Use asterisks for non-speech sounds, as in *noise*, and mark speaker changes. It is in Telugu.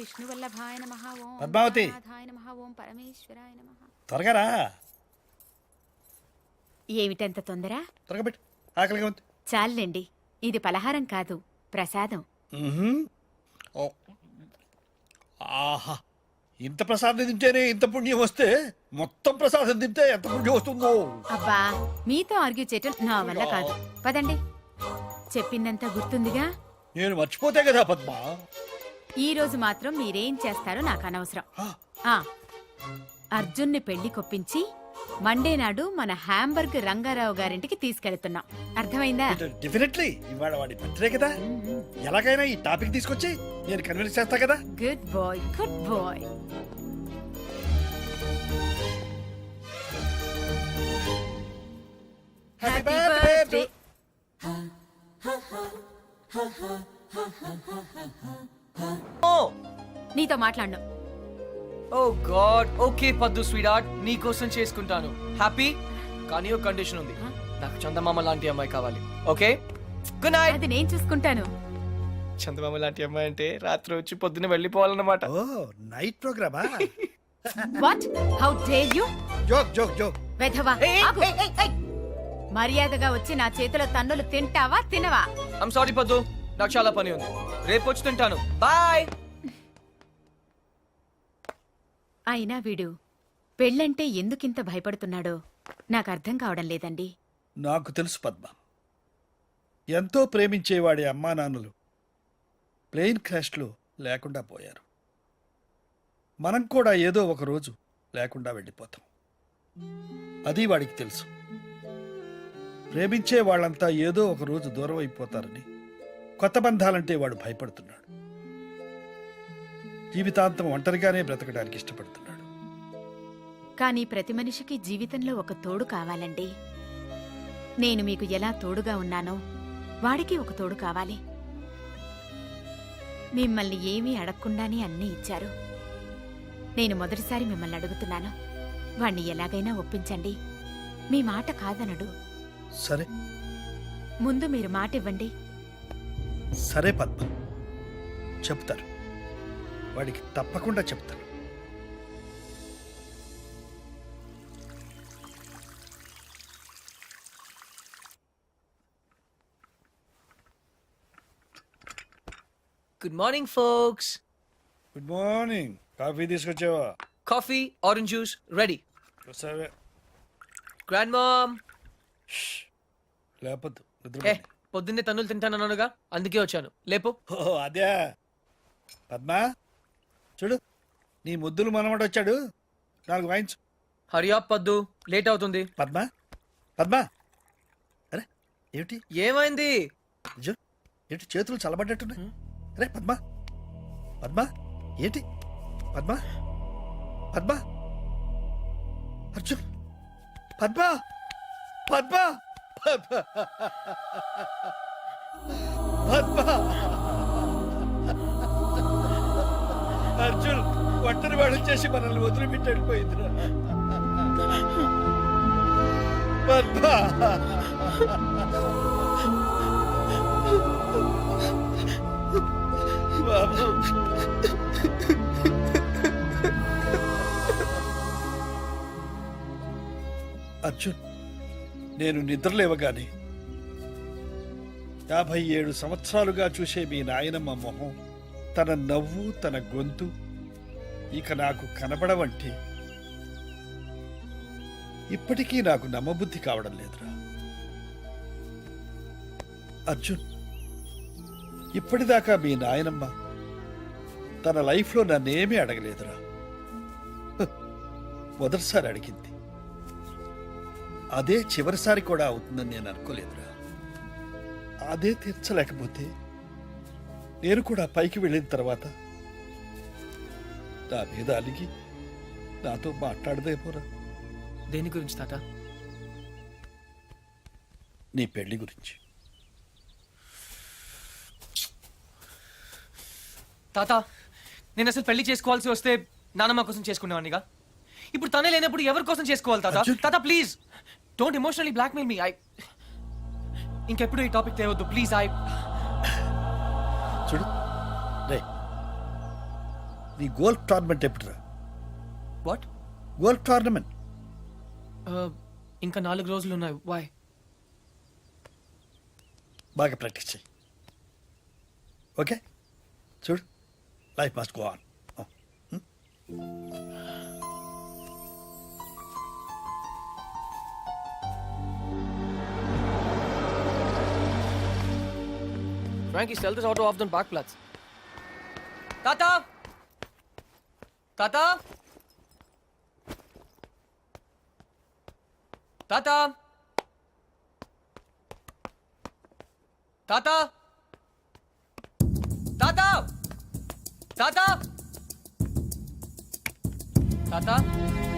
Speaker 1: విష్ణువల్లభాయ నమః ఓం
Speaker 2: పద్మావతి.
Speaker 1: నమః ఓం పరమేశ్వరాయ నమః.
Speaker 2: త్వరగా రా
Speaker 1: ఏమిటంత తొందర?
Speaker 2: త్వరగా పెట్టు. ఆకలిగా ఉంది.
Speaker 1: చాలండి. ఇది పలహారం కాదు ప్రసాదం.
Speaker 2: ఆహా. ఇంత ప్రసాదం తింటేనే ఇంత పుణ్యం వస్తే మొత్తం ప్రసాదం తింటే ఎంత పుణ్యం వస్తుందో.
Speaker 1: అబ్బా మీతో ఆర్గ్యూ చేయటం నా వల్ల కాదు. పదండి. చెప్పిందంతా గుర్తుందిగా?
Speaker 2: నేను మర్చిపోతే కదా పద్మ?
Speaker 1: ఈ రోజు మాత్రం మీరేం చేస్తారో నాకు అనవసరం.
Speaker 2: ఆ,
Speaker 1: అర్జున్ని పెళ్ళి కొప్పించి మండే నాడు మన హ్యాంబర్గ్ రంగారావు గారింటికి తీసుకెళ్తున్నాం. అర్థమైందా?
Speaker 2: డెఫినెట్లీ ఇవాళ వాడి బర్త్డే కదా. ఎలాగైనా ఈ టాపిక్ తీసుకొచ్చి నేను కన్విన్స్ చేస్తా కదా.
Speaker 1: Good boy good boy
Speaker 2: Happy
Speaker 1: happy
Speaker 2: birthday
Speaker 1: birthday
Speaker 3: ఓ
Speaker 1: నీతో మాట్లాడను.
Speaker 3: Oh god okay Paddu sweetheart నీ కోసం చేసుకుంటాను. హ్యాపీ కానీ ఒక కండిషన్ ఉంది. నాకు చందమామ లాంటి అమ్మాయి కావాలి. ఓకే గుడ్ నైట్
Speaker 1: అది నేను చూసుకుంటాను.
Speaker 3: చందమామ లాంటి అమ్మాయి అంటే రాత్రి వచ్చి పొద్దున్న వెళ్ళిపోవాలన్నమాట.
Speaker 2: ఓ night ప్రోగ్రామా
Speaker 1: what how dare you
Speaker 2: joke joke joke
Speaker 1: వెధవా. మర్యాదగా వచ్చి నా చేతిలో తన్నులు తింటావా తినవా?
Speaker 3: ఐమ్ సారీ పద్దు నాకు చాలా పని ఉంది. రేపు వచ్చి తింటాను. బాయ్!
Speaker 1: అయినా వీడు పెళ్ళంటే ఎందుకింత భయపడుతున్నాడో నాకు అర్థం కావడం లేదండి.
Speaker 2: నాకు తెలుసు పద్మ. ఎంతో ప్రేమించేవాడి అమ్మా నాన్నలు ప్లేన్ క్రాష్లో లేకుండా పోయారు. మనం కూడా ఏదో ఒక రోజు లేకుండా వెళ్ళిపోతాం. అది వాడికి తెలుసు. ప్రేమించే వాళ్ళంతా ఏదో ఒక రోజు దూరం అయిపోతారని కొత్త బంధాలంటే వాడు భయపడుతున్నాడు. జీవితాంతం ఒంటరిగానే బ్రతకడానికి ఇష్టపడుతున్నాడు.
Speaker 1: కానీ ప్రతి మనిషికి జీవితంలో ఒక తోడు కావాలండి. నేను మీకు ఎలా తోడుగా ఉన్నానో వాడికి ఒక తోడు కావాలి. మిమ్మల్ని ఏమీ అడగకుండానే అన్నీ ఇచ్చారు. నేను మొదటిసారి మిమ్మల్ని అడుగుతున్నాను. వాణ్ణి ఎలాగైనా ఒప్పించండి. మీ మాట కాదనడు.
Speaker 2: సరే.
Speaker 1: ముందు మీరు మాట ఇవ్వండి
Speaker 2: సరే పద్మ. చెప్తారు వాడికి తప్పకుండా చెప్తాను.
Speaker 3: Good morning folks
Speaker 2: good morning coffee తీసుకొచ్చావా?
Speaker 3: కాఫీ ఆరెంజ్ జ్యూస్ రెడీ
Speaker 2: సరే
Speaker 3: గ్రాండ్ మామ్
Speaker 2: లేపద్దు.
Speaker 3: పొద్దున్నే తన్నులు తింటానన్నానుగా అందుకే వచ్చాను. లేపు.
Speaker 2: ఓ అదే. పద్మ చూడు నీ ముద్దులు మనవడు వచ్చాడు. నాకు వాయించు.
Speaker 3: హరియా పద్దు లేట్ అవుతుంది.
Speaker 2: పద్మ పద్మ. అరే ఏమిటి?
Speaker 3: ఏమైంది?
Speaker 2: అయ్యో, ఏంటి చేతులు చల్లబడ్డట్టున్నాయి? అరే పద్మ పద్మ ఏంటి? పద్మ పద్మ. అర్జున్ పద్మ పద్మ. *laughs* అర్జున్ ఒంటరి వాడు వచ్చేసి మనల్ని వదిలిపెట్టి వెళ్ళిపోయిందిరా పద్మ. బాబు. అర్జున్. నేను నిద్రలేవగానే యాభై ఏడు సంవత్సరాలుగా చూసే మీ నాయనమ్మ మొహం తన నవ్వు తన గొంతు ఇక నాకు కనబడవంటే ఇప్పటికీ నాకు నమ్మబుద్ధి కావడం లేదురా. అర్జున్ ఇప్పటిదాకా మీ నాయనమ్మ తన లైఫ్లో నన్నేమీ అడగలేదురా. మొదటిసారి అడిగింది. అదే చివరిసారి కూడా అవుతుందని నేను అనుకోలేదురా. అదే తీర్చలేకపోతే నేను కూడా పైకి వెళ్ళిన తర్వాత నా మీద అలిగి నాతో మాట్లాడదేమోరా.
Speaker 3: దేని గురించి తాత?
Speaker 2: నీ పెళ్ళి గురించి.
Speaker 3: తాత నేను అసలు పెళ్ళి చేసుకోవాల్సి వస్తే నానమ్మ కోసం చేసుకునేవాడినిగా? ఇప్పుడు తనే లేనప్పుడు ఎవరి కోసం చేసుకోవాలి తాత. తాత please don't emotionally blackmail me I ఇంకెప్పుడు ఈ టాపిక్ తేవద్దు. ప్లీజ్ ఐ
Speaker 2: చూడు. రే నీ గోల్ఫ్ టోర్నమెంట్ ఎప్పుడురా?
Speaker 3: వాట్
Speaker 2: గోల్ఫ్ టోర్నమెంట్
Speaker 3: ఇంకా నాలుగు రోజులు ఉన్నాయి. వాయ్
Speaker 2: బాగా ప్రాక్టీస్ చేయి ఓకే? చూడు. Life must go on
Speaker 3: Frankie, sell das auto auf den Parkplatz. Platz. Tata! Tata! Tata! Tata! Tata! Tata! Tata!